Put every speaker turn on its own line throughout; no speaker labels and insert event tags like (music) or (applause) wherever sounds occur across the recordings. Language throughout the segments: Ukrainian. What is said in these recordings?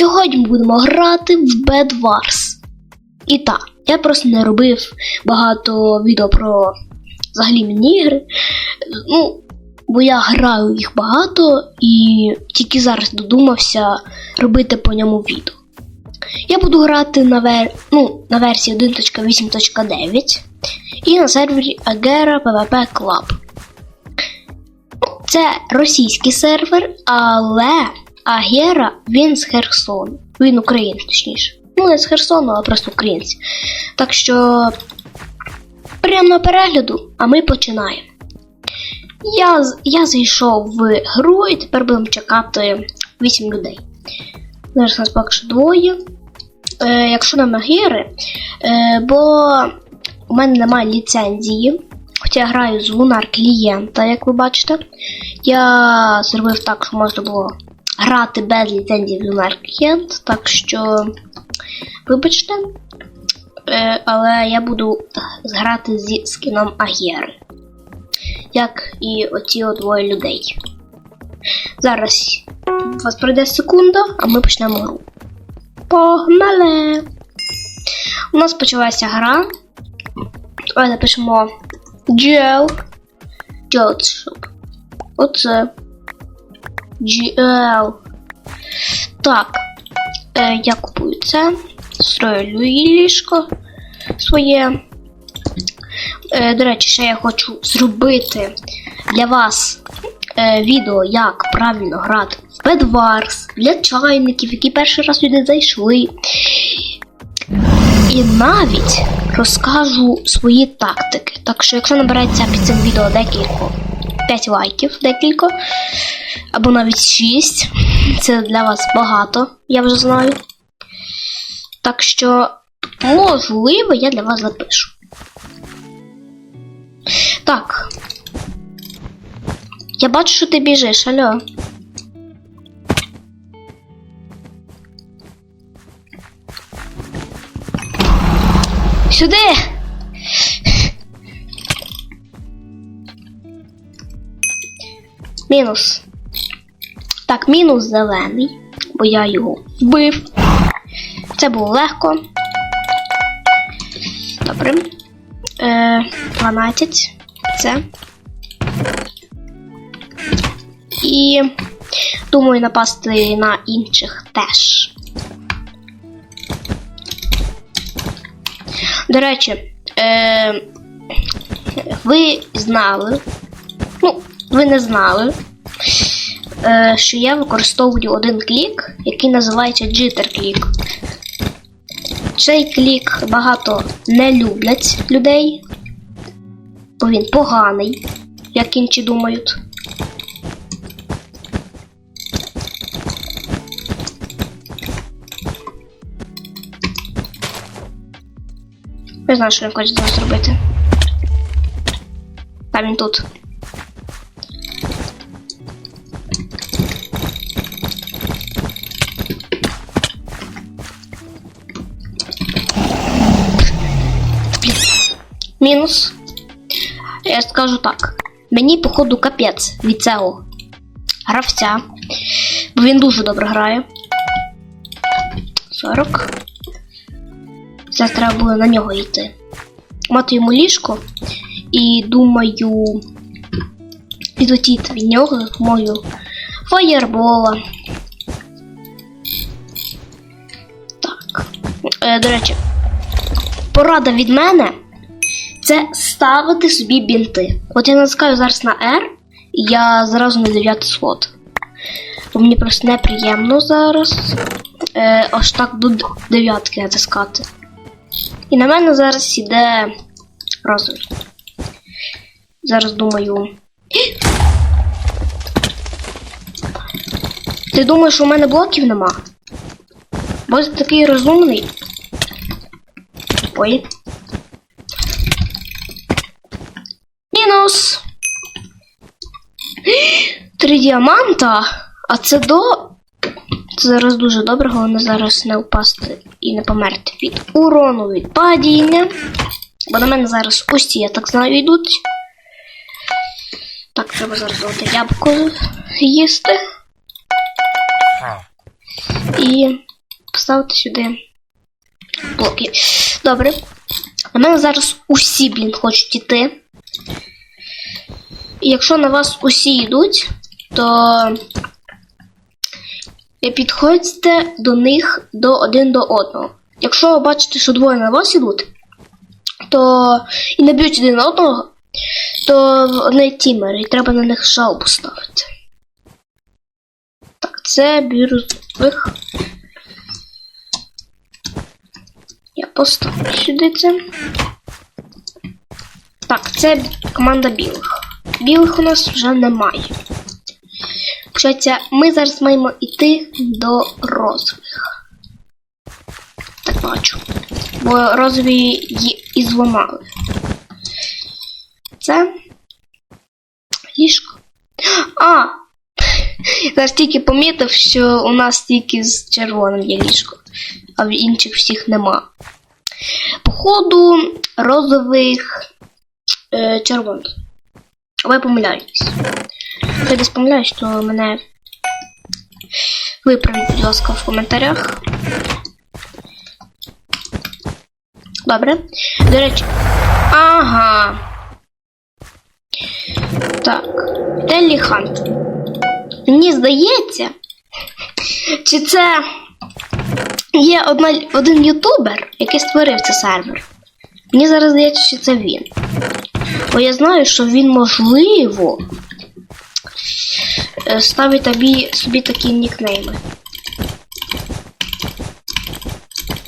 Сьогодні будемо грати в Bed Wars. І так, я просто не робив багато відео про взагалі міні-ігри. Ну, бо я граю їх багато і тільки зараз додумався робити по ньому відео. Я буду грати на, вер... ну, на версії 1.8.9 і на сервері Agera PvP Club. Це російський сервер, але Агера він з Херсону. Він українець, точніше. Ну, не з Херсону, а просто українець. Так що приємного перегляду, а ми починаємо. Я, я зайшов в гру і тепер будемо чекати 8 людей. Зараз нас поки що двоє. Е, якщо на Магіри, е, бо у мене немає ліцензії. Хоча я граю з лунар клієнта, як ви бачите. Я зробив так, що можна було грати без ліцензії в клієнт, так що, вибачте, е, але я буду грати зі скіном Агєри. Як і оці двоє людей. Зараз у вас пройде секунда, а ми почнемо гру. Погнали! У нас почалася гра. Давай напишемо GL. GL? Оце. GL. Так. Е, я купую це. Стройлю її ліжко своє. Е, до речі, ще я хочу зробити для вас е, відео, як правильно грати в Bed Wars для чайників, які перший раз сюди зайшли. І навіть розкажу свої тактики. Так що, якщо набереться під цим відео декілька 5 лайків, декілька, або навіть 6, це для вас багато, я вже знаю. Так що, можливо, я для вас запишу. Так. Я бачу, що ти біжиш, алло. Сюди! Мінус. Так, мінус зелений, бо я його вбив. Це було легко. Добре. Е, 12. Це. І думаю напасти на інших теж. До речі, е, ви знали, ну, ви не знали, е, що я використовую один клік, який називається Jitter клік. Цей клік багато не люблять людей, бо він поганий, як інші думають. Не знаю, що він хоче зараз зробити. Там він тут. Мінус. Я скажу так. Мені, походу, капець від цього гравця. Бо він дуже добре грає. 40. Зараз треба було на нього йти. Мати йому ліжко і думаю відлетіти від нього допомогою фаєрбола. Так. Е, до речі, порада від мене це ставити собі бінти. От я натискаю зараз на R, і я зразу на 9 слот. Бо мені просто неприємно зараз е, аж так до дев'ятки натискати. І на мене зараз іде розовий. Зараз думаю. Ти думаєш, що у мене блоків нема? Бо ти такий розумний. Ой. Мінус. Три діаманта. А це до. Це зараз дуже добре, головне зараз не впасти і не померти від урону від падіння. Бо на мене зараз усі, я так знаю, йдуть. Так, треба зараз дати ябко їсти. і поставити сюди блоки. Добре. На мене зараз усі, блін, хочуть іти. І якщо на вас усі йдуть, то підходьте до них до один до одного. Якщо ви бачите, що двоє на вас ідуть, то і не б'ють один одного, то вони тімери, і треба на них жалобу ставити. Так, це бірюзових. Я поставлю сюди це. Так, це команда білих. Білих у нас вже немає. Получається, ми зараз маємо йти до розових. Так бачу. Бо розові її і зламали. Це ліжко. А! Зараз тільки помітив, що у нас тільки з червоним є ліжко, а в інших всіх нема. Походу, розових е, червоних. Ви помиляєтесь. Якщо я помиляюсь, то мене виправіть, будь ласка, в коментарях. Добре. До речі. Ага. Так. Теллі Хант. Мені здається, чи це є одна, один ютубер, який створив цей сервер. Мені зараз здається, що це він. Бо я знаю, що він можливо е, ставить тобі собі такі нікнейми.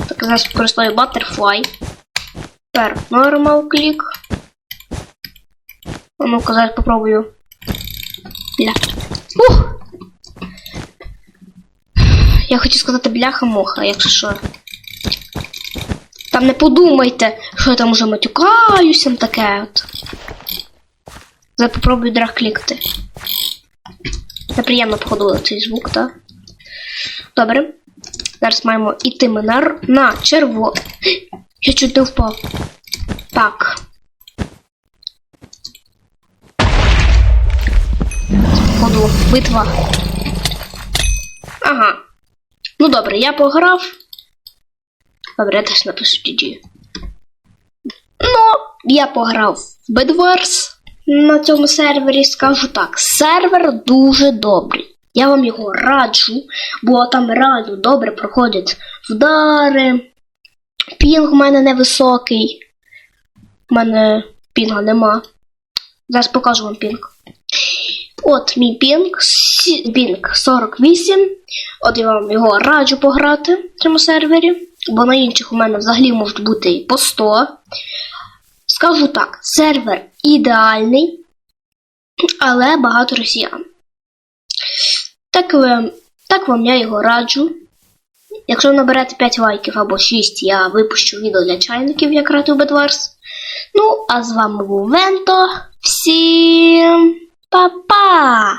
Так, зараз використовую Butterfly. Тепер Normal Click. Ну-ка, зараз попробую. Бля. Ух! Я хочу сказати бляха-моха, якщо що. Там не подумайте, що я там уже матюкаюся, таке от. Зараз попробую драг клікати. Неприємно походило цей звук, так? Добре. Зараз маємо іти ми на, на черво. (gasps) Я чуть не впав. Так. Походу, битва. Ага. Ну добре, я пограв. Я теж напишу Ну, я пограв в Bedwars на цьому сервері. Скажу так, сервер дуже добрий. Я вам його раджу, бо там реально добре проходять вдари. Пінг у мене невисокий. У мене пінга нема. Зараз покажу вам пінг. От мій пінг, пінг 48. От я вам його раджу пограти в цьому сервері, бо на інших у мене взагалі можуть бути і по 100. Скажу так, сервер ідеальний, але багато росіян. Так, ви- так вам я його раджу. Якщо наберете 5 лайків або 6, я випущу відео для чайників, як грати у Bedwars. Ну, а з вами був Венто. Всім па-па!